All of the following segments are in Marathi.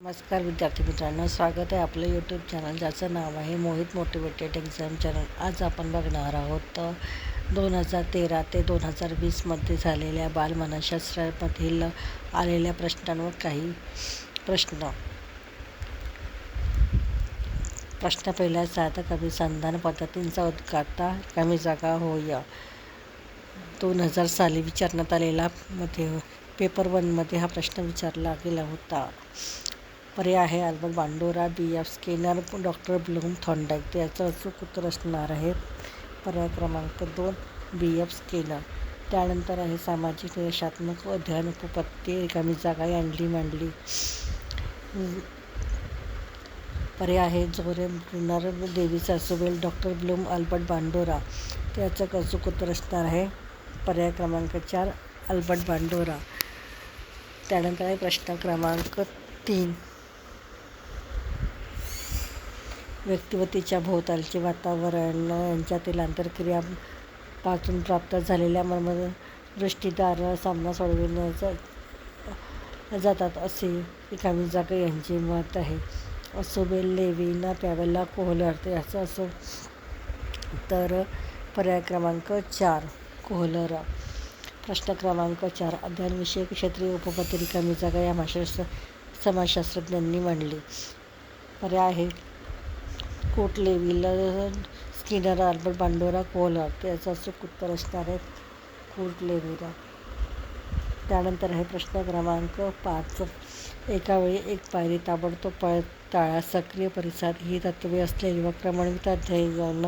नमस्कार विद्यार्थी मित्रांनो स्वागत आहे आपलं यूट्यूब चॅनल ज्याचं नाव आहे मोहित मोटिवेटेड एक्झाम चॅनल आज आपण बघणार आहोत दोन हजार तेरा ते दोन हजार वीसमध्ये झालेल्या बालमनशास्त्रामधील आलेल्या प्रश्नांवर काही प्रश्न. प्रश्न पहिला साधक अभिसंधान पद्धतींचा उद्घाटन कमी जागा होय. दोन हजार साली विचारण्यात आलेला मध्ये पेपर वनमध्ये हा प्रश्न विचारला गेला होता. पर्याय आहे. Albert Bandura B. F. Skinner doctor Bloom Thorndike याचं अचूक उत्तर असणार आहे. पर्याय क्रमांक दोन बी. एफ. स्केनर. त्यानंतर आहे सामाजिक रेषात्मक अध्ययन उपपत्ती रिकामी जागा यांडली मांडली. पर्याय आहे Jerome Bruner Dewey Ausubel doctor Bloom Albert Bandura त्याचं अचूक उत्तर असणार आहे. पर्याय क्रमांक चार अल्बर्ट बांडोरा त्यानंतर आहे प्रश्न क्रमांक तीन. व्यक्ती व तिच्या भोवतालचे वातावरण यांच्यातील आंतरक्रिया पासून प्राप्त झालेल्या मर्म दृष्टीदार सामना सोडविण्याचा जातात असे रिकामी जागा यांचे मत आहे. असोबेल लेविना पॅवेला कोहलर याचं असं तर पर्याय क्रमांक चार कोहलर. प्रश्न क्रमांक चार अध्ययनविषयक क्षेत्रीय उपपत्रिका रिकामी जागा या भाषा समाजशास्त्रज्ञांनी मांडली. पर्याय आहे. कोटलेविल स्किनर आर्बर बांडोरा कोहलर त्याचं अचूक उत्तर असणार आहे कोटलेविला त्यानंतर आहे प्रश्न क्रमांक पाच. एकावेळी एक पायरी ताबडतोब पळ पळताळा सक्रिय परिसाद ही तत्त्वे असलेली व प्रमाणित अध्ययन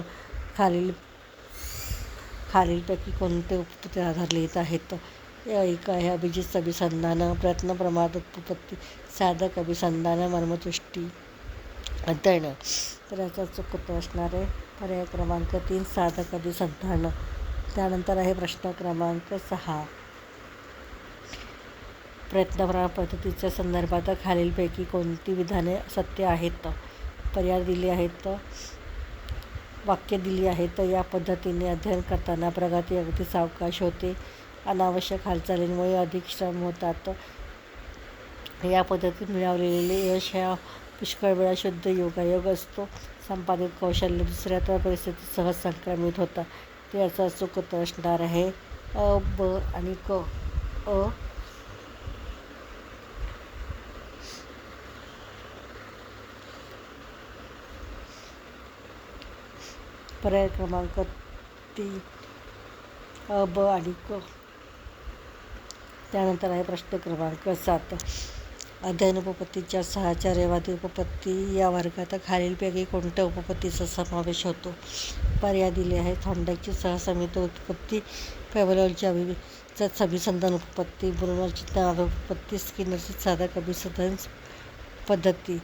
खालील खालीलपैकी कोणते उपपत्ती आधार लिहित आहेत? एक आहे अभिजित अभिसंधान प्रयत्न प्रमाद उपपत्ती साधक अभिसंधान मर्मतुष्टी. अध्ययन. तर याचा चुकतो असणारे असणार आहे पर्याय क्रमांक तीन साधक अभिसंधान त्यानंतर आहे प्रश्न क्रमांक सहा. प्रयत्न पद्धतीच्या संदर्भात खालीलपैकी कोणती विधाने सत्य आहेत? पर्याय दिली आहेत वाक्य दिली आहेत. या पद्धतीने अध्ययन करताना प्रगती अगदी सावकाश होते. अनावश्यक हालचालींमुळे अधिक श्रम होतात. या पद्धतीत मिळवलेले यश ह्या पुष्कळ वेळा शुद्ध योगायोग असतो. संपादित कौशल्य दुसऱ्या तर परिस्थितीत सहज संक्रमित होता. ते याचं अचूक असणार आहे. अ ब आणि क. अ. पर्याय क्रमांक तीन. अ ब आणि क. त्यानंतर आहे प्रश्न क्रमांक सात. अध्ययन उपपत्तीच्या सहाचार्यवादी उपपत्ती या वर्गात खालीलपैकी कोणत्या उपपत्तीचा समावेश होतो? पर्याय दिले आहेत. थॉन्डाईकची सहसमित उत्पत्ती पॅव्हलॉलची अभिजात अभिसंधान उपपत्ती ब्रुनॉलची ज्ञान उपपत्ती स्किनरची साधक अभिसंधान पद्धती.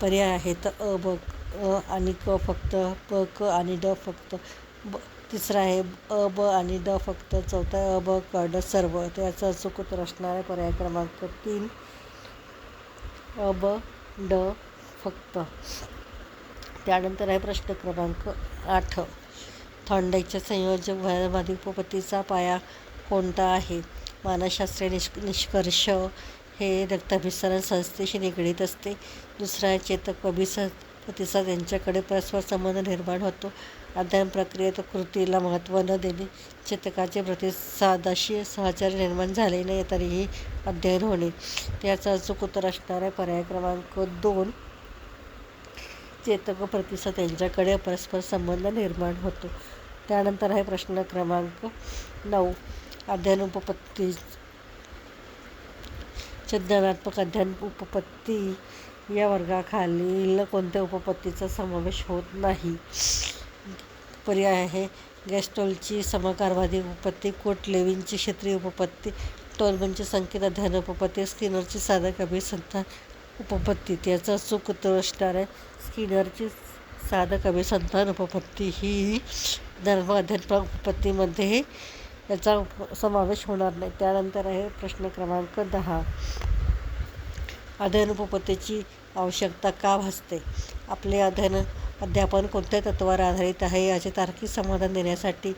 पर्याय आहेत. अ ब अ आणि क फक्त प क आणि ड फक्त ब तिसरा आहे अ ब आणि ड फक्त. चौथा अ ब क ड सर्व त्याचं अचूकत असणारा पर्याय क्रमांक तीन. अ ब ड फक्त. त्यानंतर आहे प्रश्न क्रमांक आठ. थंडाईच्या संयोजक वयावादी उपपतीचा पाया कोणता आहे? मानसशास्त्रीय निष्क निष्कर्ष हे रक्ताभिसरण संस्थेशी निगडीत असते. दुसरा चेतक अभिस प्रतिसाद यांच्याकडे परस्पर संबंध निर्माण होतो. अध्ययन प्रक्रियेत कृतीला महत्त्व न देणे चेतकाचे प्रतिसादाशी सहचर्य निर्माण झाले नाही तरीही अध्ययन होणे. त्याचा अचूक उत्तर असणारा पर्याय क्रमांक दोन चेतक प्रतिसाद यांच्याकडे परस्पर संबंध निर्माण होतो. त्यानंतर आहे प्रश्न क्रमांक नऊ अध्ययन उपपत्ती ज्ञानात्मक अध्ययन उपपत्ती या वर्गाखालील कोणत्या उपपत्तीचा समावेश होत नाही? पर्याय आहे. गॅस्टोलची समकारवादी उपपत्ती कोटलेविनची क्षेत्रीय उपपत्ती टोलमनची संकेत अध्ययन उपपत्ती स्किनरची साधक अभिसंधान उपपत्ती. त्याचा चूक असणार आहे. स्किनरची साधक अभिसंधान उपपत्ती ही धर्म अध्ययन उपपत्तीमध्ये याचा समावेश होणार नाही. त्यानंतर आहे प्रश्न क्रमांक दहा. अध्ययन उपपत्तीची आवश्यकता का भासते? आपले अध्ययन अध्यापन कोणत्या तत्त्वावर आधारित आहे याचे तार्किक समाधान देण्यासाठी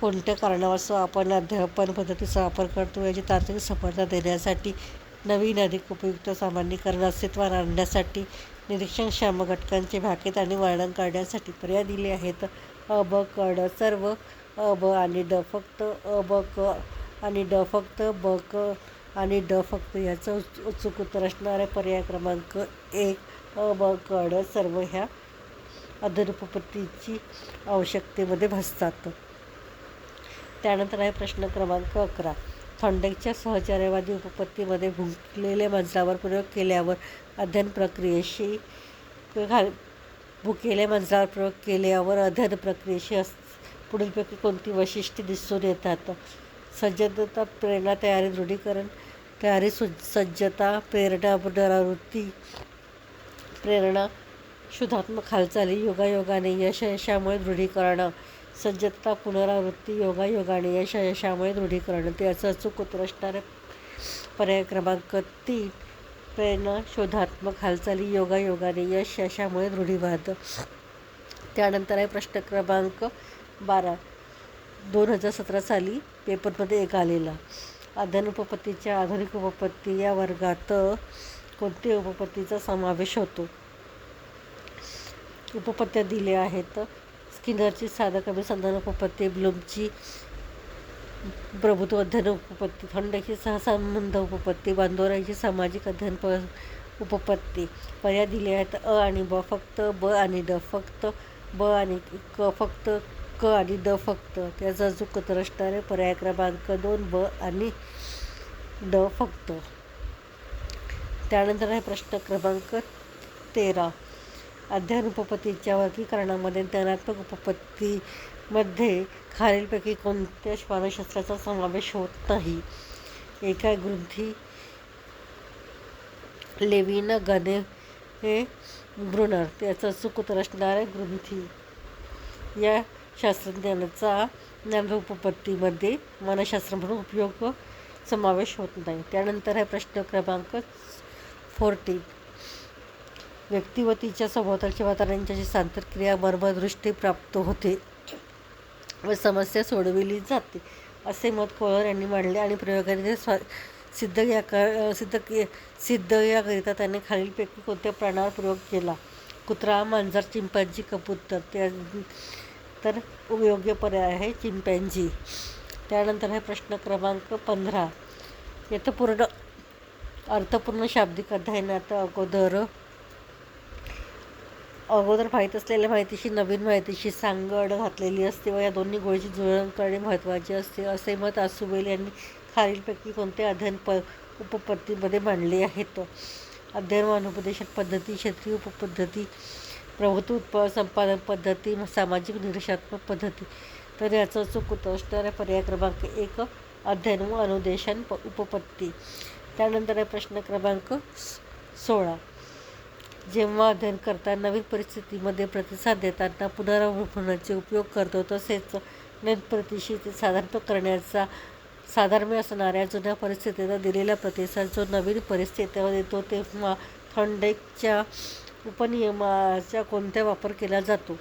कोणत्या कारणास्तव आपण अध्यापन पद्धतीचा वापर करतो याची तार्किक समाधान देण्यासाठी नवीन अधिक उपयुक्त सामान्यीकरण अस्तित्वात आणण्यासाठी निरीक्षणक्षम घटकांचे भाकीत आणि वर्णन करण्यासाठी पर्याय दिले आहेत. अ ब सर्व. अ ब आणि ड फक्त. अ ब क आणि ड फक्त. ब क आणि ड फक्त याचं उत्सुक उत्तर असणारे पर्याय क्रमांक एक. अ ब सर्व ह्या अधरुपपत्तीची आवश्यकतेमध्ये भासतात. त्यानंतर आहे प्रश्न क्रमांक अकरा. थॉन्डेकच्या सहचार्यवादी उपपत्तीमध्ये भुंकलेल्या मंजरावर प्रयोग केल्यावर अध्ययन प्रक्रियेशी घाल भुकेल्या मंजरावर प्रयोग केल्यावर अध्ययन प्रक्रियेशी अस पुढीलपैकी कोणती वैशिष्ट्ये दिसून येतात? सज्जता प्रेरणा तयारी दृढीकरण तयारी सु सज्जता प्रेरणा पुनरावृत्ती प्रेरणा शुद्धात्मक हालचाली योगायोगाने यश यशामुळे सज्जता पुनरावृत्ती योगायोगाने यश यशामुळे ते असं अचूक उत्तर पर्याय क्रमांक तीन प्रेरणा शोधात्मक हालचाली योगायोगाने यश यशामुळे दृढीवाद. त्यानंतर आहे प्रश्न क्रमांक बारा. दोन हजार सतरा साली पेपरमध्ये एक आलेला. अध्ययन उपपत्तीच्या आधुनिक उपपत्ती या वर्गात कोणत्या उपपत्तीचा समावेश होतो? उपपत्त्या दिल्या आहेत. स्किनरची साधक अभिसंधान उपपत्ती ब्लूमची प्रभुत्व अध्ययन उपपत्ती थंडची सहसंबंध उपपत्ती बांदोराची सामाजिक अध्ययन प उपपत्ती. पर्याय दिले आहेत. अ आणि ब फक्त ब आणि ड फक्त ब आणि क फक्त क आणि ड फक्त. त्याचा अचूक उत्तर असणारे पर्याय क्रमांक दोन ब आणि ड फक्त. त्यानंतर आहे प्रश्न क्रमांक तेरा. अध्ययन उपपत्तीच्या वर्गीकरणामध्ये ज्ञानात्मक उपपत्तीमध्ये खालीलपैकी कोणत्या श्वानशास्त्राचा समावेश होत नाही? एका ग्रंथी लेविन गणे हे ब्रुनर त्याचा अचूक उत्तर असणारे ग्रंथी या शास्त्रज्ञानाचा ज्ञान उपपत्तीमध्ये मानसशास्त्र म्हणून उपयोग समावेश होत नाही. त्यानंतर आहे प्रश्न क्रमांक फोर्टीन. व्यक्ती व तिच्या सभोवतालच्या वातावरणाची सांतरक्रिया मर्मदृष्टी प्राप्त होते व समस्या सोडविली जाते असे मत कोळर यांनी मांडले आणि प्रयोगाने स्वा सिद्ध या सिद्ध सिद्ध याकरिता त्याने खालीलपैकी कोणत्या प्राणावर प्रयोग केला? कुत्रा मांजर चिंपॅन्जी कबूतर त्या तर योग्य पर्याय आहे चिंपॅन्जी. त्यानंतर आहे प्रश्न क्रमांक पंधरा. येथं पूर्ण अर्थपूर्ण शाब्दिक अध्ययनात अगोदर अगोदर माहीत असलेल्या माहितीशी नवीन माहितीशी सांगड घातलेली असते व या दोन्ही गोळीची जुळवण करणे महत्त्वाचे असते. असे मत आसुबेल यांनी खालीलपैकी कोणते अध्ययन प उपपत्तीमध्ये मांडले आहेत? अध्ययन व अनुपदेशन पद्धती क्षेत्रीय उपपद्धती प्रभुत्व उत्पादन संपादन पद्धती सामाजिक निरीक्षात्मक पद्धती. तर याचं चूक उत्तर असणाऱ्या पर्याय क्रमांक एक अध्ययन व अनुदेशन प उपपत्ती. त्यानंतर आहे प्रश्न क्रमांक सोळा. जेव्हा अध्ययन करता नवीन परिस्थितीमध्ये प्रतिसाद देताना पुनरावलोकनाचे उपयोग करतो. तसेच नवीन प्रतिशी साधारण करण्याचा साधर्म्य असणाऱ्या जुन्या परिस्थितीला दिलेला प्रतिसाद जो नवीन परिस्थितीवर येतो तेव्हा थंडेकच्या उपनियमाचा कोणत्या वापर केला जातो?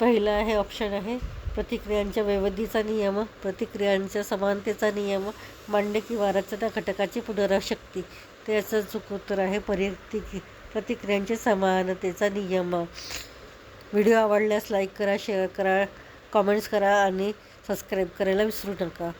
पहिला हे ऑप्शन आहे प्रतिक्रियांच्या वैविध्यचा नियम प्रतिक्रियांच्या समानतेचा नियम मांडे किंवा रचना घटकाची पुनराशक्ती त्याचं चूक उत्तर आहे परिती प्रतिक्रियांच्या समानतेचा नियम. व्हिडिओ आवडल्यास लाईक करा शेअर करा कॉमेंट्स करा आणि सबस्क्राईब करायला विसरू नका.